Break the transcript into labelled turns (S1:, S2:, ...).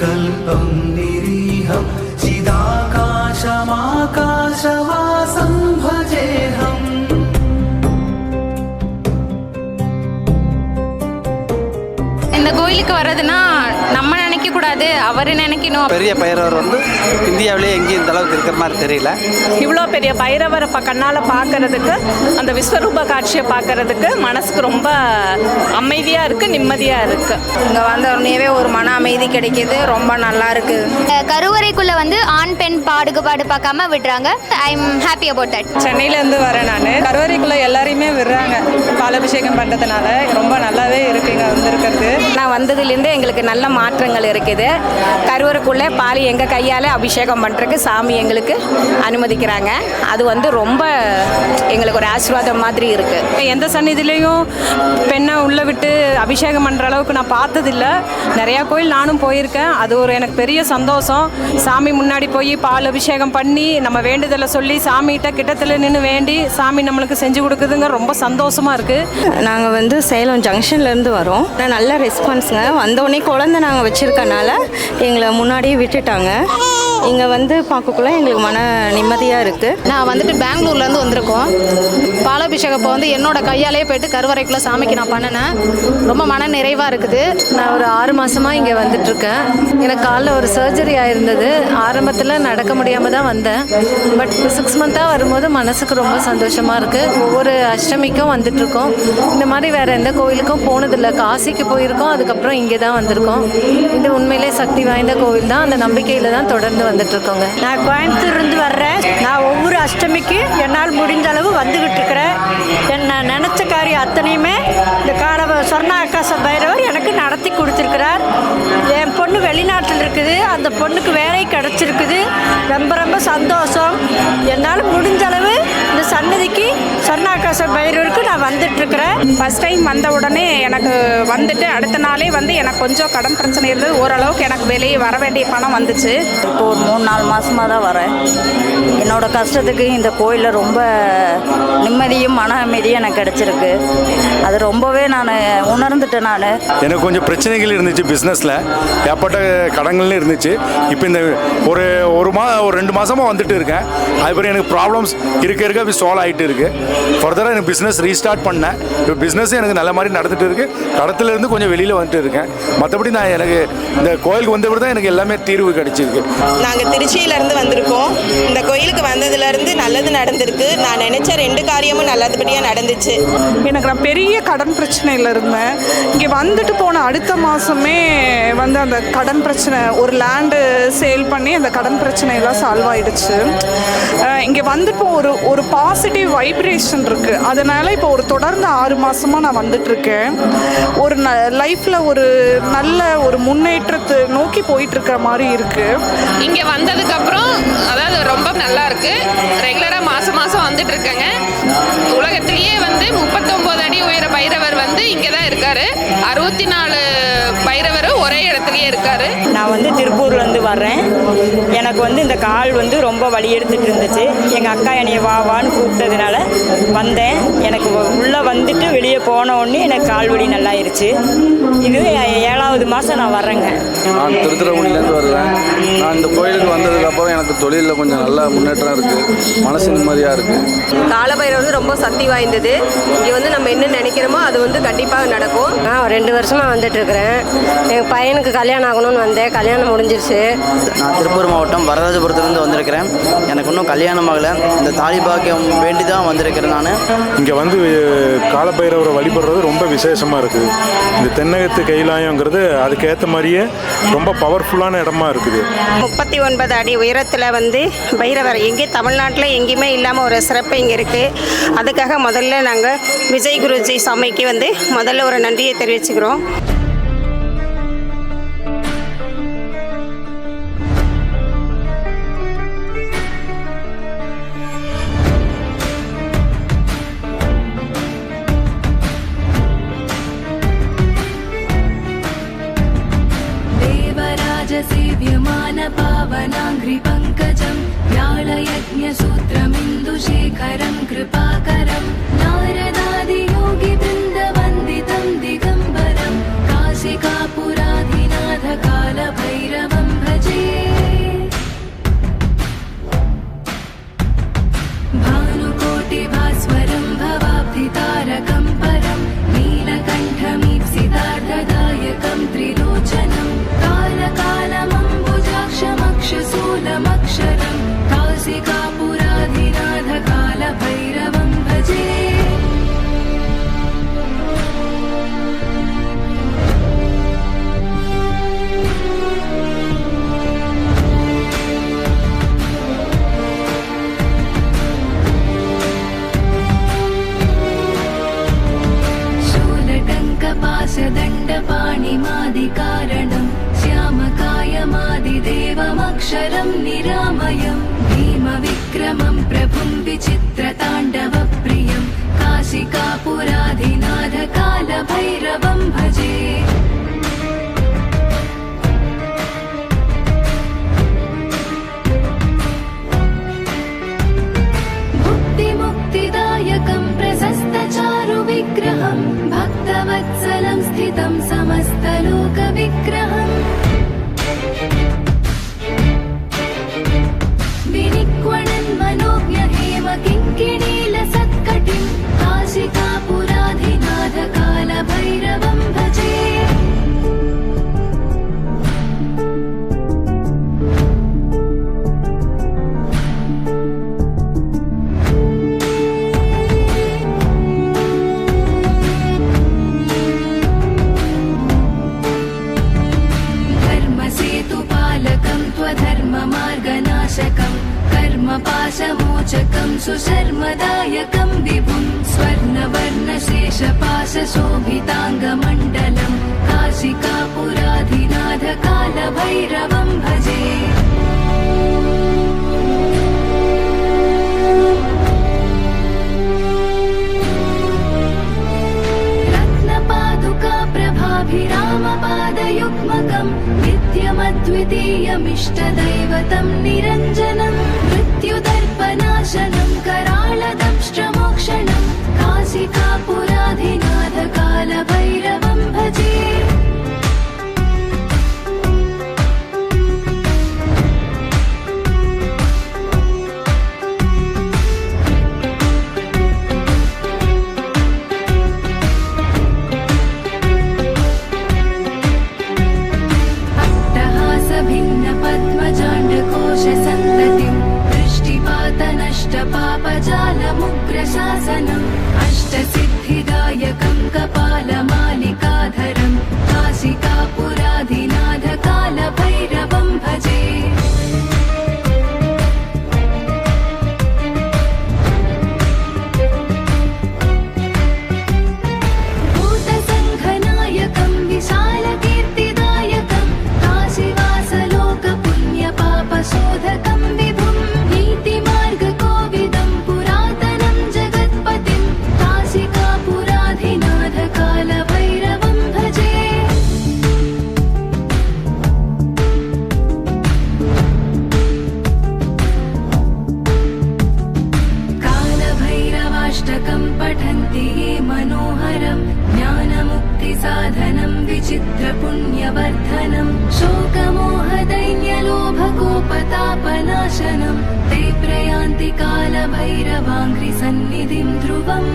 S1: कल्पं निरीहं चिदाकाशमाकाशवासं भजेऽहम् இந்த கோயிலுக்கு வர்றது கூடாது அவர் நினைக்கணும்
S2: பெரிய பைரவர் வந்து இந்தியாவிலே எங்கேயும் இந்த அளவுக்கு இருக்கிற மாதிரி தெரியல.
S3: இவ்வளோ பெரிய பைரவரை ப கண்ணால் பார்க்கறதுக்கு அந்த விஸ்வரூப காட்சியை பார்க்கறதுக்கு மனசுக்கு ரொம்ப அமைதியாக இருக்குது நிம்மதியாக இருக்குது
S4: இங்கே வந்த உடனேவே ஒரு மன அமைதி கிடைக்கிது ரொம்ப நல்லா இருக்குது
S5: கருவறைக்குள்ள வந்து ஆண் பெண் பாடுபாடு பார்க்காம விடுறாங்க. I am happy about that
S3: சென்னையிலேருந்து வரேன் நான். கருவறைக்குள்ளே எல்லாரையுமே விடுறாங்க. பாலாபிஷேகம் பண்ணுறதுனால ரொம்ப நல்லாவே இருக்குங்க வந்திருக்கிறது.
S4: நான் வந்ததுலேருந்து எங்களுக்கு நல்ல மாற்றங்கள் இருக்குது. கருவறைக்குள்ளே பால் எங்கள் கையால் அபிஷேகம் பண்ணுறதுக்கு சாமி எங்களுக்கு அனுமதிக்கிறாங்க. அது வந்து ரொம்ப எங்களுக்கு ஒரு ஆசீர்வாதம் மாதிரி இருக்குது
S3: எந்த சந்நிதியிலையும் பெண்ணை உள்ளே விட்டு அபிஷேகம் பண்ணுற அளவுக்கு நான் பார்த்ததில்ல. நிறையா கோயில் நானும் போயிருக்கேன். அது ஒரு எனக்கு பெரிய சந்தோஷம். சாமி முன்னாடி போய் பால் அபிஷேகம் பண்ணி நம்ம வேண்டுதலை சொல்லி சாமிகிட்ட கிட்டத்தில் நின்று வேண்டி சாமி நம்மளுக்கு செஞ்சு கொடுக்குதுங்க. ரொம்ப சந்தோஷமாக இருக்குது
S6: நாங்கள் வந்து சேலம் ஜங்ஷன்லேருந்து வரோம். நல்ல ரெஸ்பான்ஸுங்க வந்தோடனே குழந்தை நாங்கள் வச்சுருக்கனால எங்களை முன்னாடியே விட்டுட்டாங்க. இங்கே வந்து பார்க்கக்குள்ள எங்களுக்கு மன நிம்மதியாக இருக்குது
S7: நான் வந்துட்டு பெங்களூர்லேருந்து வந்திருக்கோம். பாலாபிஷேகப்போ வந்து என்னோட கையாலே போயிட்டு கருவறைக்குள்ளே சாமிக்கு நான் பண்ணினேன். ரொம்ப மன நிறைவாக இருக்குது.
S8: நான் ஒரு ஆறு மாதமாக இங்கே வந்துட்டுருக்கேன் எனக்கு காலில் ஒரு சர்ஜரி ஆயிருந்தது. ஆரம்பத்தில் நடக்க முடியாமல் தான் வந்தேன். பட் சிக்ஸ் மந்த்தாக வரும்போது மனசுக்கு ரொம்ப சந்தோஷமாக இருக்குது ஒவ்வொரு அஷ்டமிக்கும் வந்துட்ருக்கோம் இந்த மாதிரி வேறு எந்த கோயிலுக்கும் போனதில்லை. காசிக்கு போயிருக்கோம். அதுக்கப்புறம் இங்கே தான் வந்திருக்கோம். இது உண்மையிலே சக்தி வாய்ந்த கோவில் தான் அந்த நம்பிக்கையில் தான் தொடர்ந்து வந்துட்டுருக்கோங்க.
S9: நான் கோயம்புத்தூர்லேருந்து வர்றேன். நான் ஒவ்வொரு அஷ்டமிக்கு என்னால் முடிஞ்ச அளவு வந்துக்கிட்டு இருக்கிறேன். என்ன நினச்ச காரியம் அத்தனையுமே இந்த கால சொர்ணாகாச பைரவர் எனக்கு நடத்தி கொடுத்துருக்கிறார். என் பொண்ணு வெளிநாட்டில் இருக்குது. அந்த பொண்ணுக்கு வேலை கிடச்சிருக்குது. ரொம்ப ரொம்ப சந்தோஷம். என்னால் முடிஞ்ச அளவு சொர்ணாகாச பைரவருக்கு நான் வந்துட்டுருக்கிறேன்.
S3: ஃபஸ்ட் டைம் வந்த உடனே எனக்கு வந்துட்டு அடுத்த நாளே வந்து எனக்கு கொஞ்சம் கடன் பிரச்சனை இருந்தது. ஓரளவுக்கு எனக்கு வெளியே வர வேண்டிய பணம் வந்துச்சு.
S9: இப்போ ஒரு மூணு நாலு மாதமாக தான் வரேன். என்னோட கஷ்டத்துக்கு இந்த கோயிலில் ரொம்ப நிம்மதியும் மன அமைதியும் எனக்கு கிடச்சிருக்கு. அது ரொம்பவே நான் உணர்ந்துட்டேன் நான்.
S10: எனக்கு கொஞ்சம் பிரச்சனைகள் இருந்துச்சு பிஸ்னஸில் ஏற்பட்ட கடன்கள்னு இருந்துச்சு. இப்போ இந்த ஒரு ஒரு மா ஒரு ரெண்டு மாதமாக வந்துட்டு இருக்கேன். அதுக்கப்புறம் எனக்கு ப்ராப்ளம்ஸ் இருக்க இருக்க இப்போ சால்வ் ஆகிட்டு இருக்கு. ஃபர்தராக எனக்கு பிஸ்னஸ் ரீஸ்டார்ட் பண்ணேன். இப்போ பிஸ்னஸ் எனக்கு நல்ல மாதிரி நடந்துட்டு இருக்கு. கடத்துல இருந்து கொஞ்சம் வெளியில் வந்துட்டு இருக்கேன். மற்றபடி நான் எனக்கு இந்த கோயிலுக்கு வந்தபடி தான் எனக்கு எல்லாமே தீர்வு கிடைச்சிருக்கு.
S6: நாங்கள் திருச்சியிலேருந்து வந்திருக்கோம். இந்த கோயிலுக்கு வந்ததுலேருந்து நல்லது நடந்திருக்கு. நான் நினச்ச ரெண்டு காரியமும் நல்லதுபடியாக நடந்துச்சு.
S3: எனக்கு நான் பெரிய கடன் பிரச்சனையில் இருந்தேன். இங்கே வந்துட்டு போன அடுத்த மாதமே வந்து அந்த கடன் பிரச்சனை ஒரு லேண்டு சேல் பண்ணி அந்த கடன் பிரச்சனையெல்லாம் சால்வ் ஆயிடுச்சு. இங்கே வந்துட்டு ஒரு ஒரு பாசிட்டிவ் வைப்ரேஷன் இருக்குது அதனால் இப்போ ஒரு தொடர்ந்து ஆறு மாதமாக நான் வந்துட்டுருக்கேன். ஒரு ந லைஃப்பில் ஒரு நல்ல ஒரு முன்னேற்றத்தை நோக்கி போயிட்டு இருக்கிற மாதிரி இருக்குது
S1: இங்கே வந்ததுக்கப்புறம் அதாவது ரொம்ப நல்லா இருக்கு ரெகுலராக மாதம் மாதம் வந்துட்டு இருக்கேங்க உலகத்திலேயே வந்து முப்பத்தொம்போது அடி உயர பைரவர் வந்து இங்கே தான் இருக்காரு. அறுபத்தி நாலு பைரவர் ஒரே இடத்துலயே இருக்காரு.
S9: நான் வந்து திருப்பூர்லேருந்து வர்றேன். எனக்கு வந்து இந்த கால் வந்து ரொம்ப வலி எடுத்துட்டு இருந்துச்சு. எங்கள் அக்கா என்னைய வா வான்னு கூப்பிட்டதுனால வந்தேன். உள்ளே வந்துட்டு வெளியே போன உடனே எனக்கு கால் வலி நல்லாயிருச்சு. இது ஏழாவது மாதம் நான் வர்றேங்க.
S2: நான் திருத்துறைப்பூண்டிலேருந்து வருவேன். நான் இந்த கோயிலுக்கு வந்ததுக்கப்புறம் எனக்கு தொழிலில் கொஞ்சம் நல்ல முன்னேற்றம் இருக்குது மனசு நிம்மதியாக இருக்குது
S6: காலபைரவர் வந்து ரொம்ப சக்தி வாய்ந்தது. இங்கே வந்து நம்ம என்ன நினைக்கிறோமோ அது வந்து கண்டிப்பாக நடக்கும்.
S4: நான் ரெண்டு வருஷமாக வந்துட்டு இருக்கிறேன். எங்கள் பையனுக்கு கல்யாணம் ஆகணும்னு வந்தேன். கல்யாணம் முடிஞ்சிருச்சு.
S2: நான் திருப்பூர் மாவட்டம் வரராஜபுரத்துலேருந்து வந்திருக்கிறேன். எனக்கு இன்னும் கல்யாணம் ஆகலை. இந்த தாலி பாக்கியம் வேண்டி தான் வந்திருக்கிறேன் நான்.
S10: இங்கே வந்து காலபைரவரை வழிபடுறது ரொம்ப விசேஷமாக இருக்குது. இந்த தென்னகத்து கைலாயங்கிறது அதுக்கேற்ற மாதிரியே ரொம்ப பவர்ஃபுல்லான இடமா இருக்குது.
S4: முப்பத்தி ஒன்பது அடி உயரத்தில் வந்து பைரவர் எங்கே தமிழ்நாட்டில் எங்கேயுமே இல்லாமல் ஒரு சிறப்பு இங்கே இருக்குது அதுக்காக முதல்ல நாங்கள் விஜய் குருஜி சாமிக்கு வந்து முதல்ல ஒரு நன்றியை தெரிவிச்சுக்கிறோம்.
S8: व्याळयज्ञसूत्रमिन्दुशेखरं कृपाकरं
S11: నిరామయం నిరామయం. భీమ విక్రమం ప్రభుం విచిత్ర తాండవ ప్రియం. కాశికాపురాధినాథ కాల భైరవ कालभैरवं भजे रत्नपादुकाप्रभाभिरामपादयुग्मकं नित्यमद्वितीयमिष्टदैवतं निरन्तरम् i don't sana. भैरवाङ्घ्रि सन्निधिं ध्रुवम्